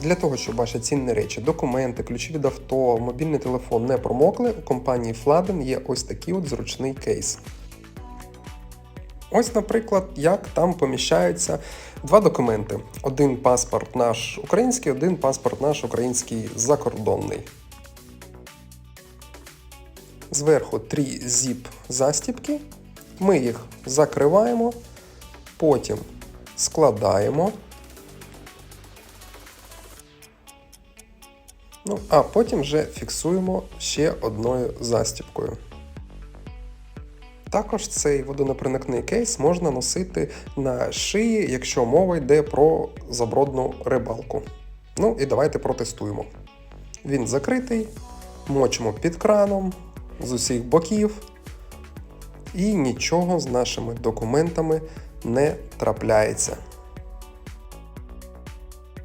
Для того, щоб ваші цінні речі, документи, ключі від авто, мобільний телефон не промокли, у компанії Fladen є ось такий от зручний кейс. Ось, наприклад, як там поміщаються два документи: один паспорт наш український, один паспорт наш український закордонний. Зверху три zip застібки. Ми їх закриваємо, потім складаємо. Ну, а потім вже фіксуємо ще одною застібкою. Також цей водонепроникний кейс можна носити на шиї, якщо мова йде про забродну рибалку. Ну і давайте протестуємо. Він закритий, мочимо під краном з усіх боків, і нічого з нашими документами не трапляється.